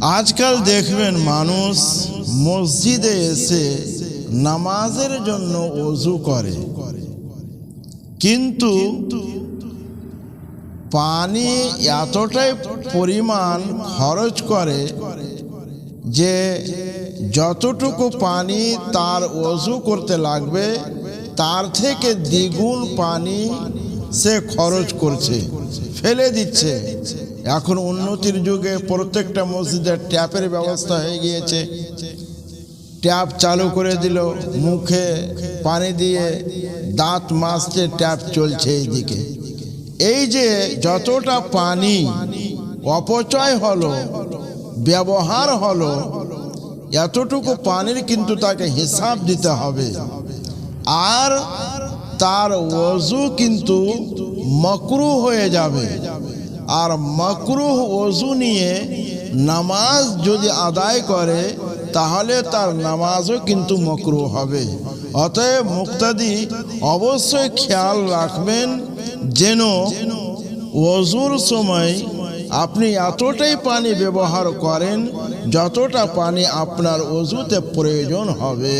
আজকাল দেখবেন মানুষ মসজিদে এসে নামাজের জন্য অজু করে। কিন্তু পানি এতটাই পরিমাণ খরচ করে যে যতটুকু পানি তার অজু করতে লাগবে, তার থেকে দ্বিগুণ পানি সে খরচ করছে, ফেলে দিচ্ছে। এখন উন্নতির যুগে প্রত্যেকটা মসজিদে ট্যাপের ব্যবস্থা হয়ে গিয়েছে। ট্যাপ চালু করে দিল, মুখে পানি দিয়ে দাঁত মাজতে ট্যাপ চলছে এইদিকে। এই যে যতটা পানি অপচয় হলো, ব্যবহার হলো, এতটুকু পানির কিন্তু তাকে হিসাব দিতে হবে। আর তার ওজু কিন্তু মকরু হয়ে যাবে। আর মকরুহ ওজু নিয়ে নামাজ যদি আদায় করে, তাহলে তার নামাজও কিন্তু মকরু হবে। অতএব মুক্তাদি, অবশ্যই খেয়াল রাখবেন যেন ওজুর সময় আপনি এতটাই পানি ব্যবহার করেন, যতটা পানি আপনার অজুতে প্রয়োজন হবে।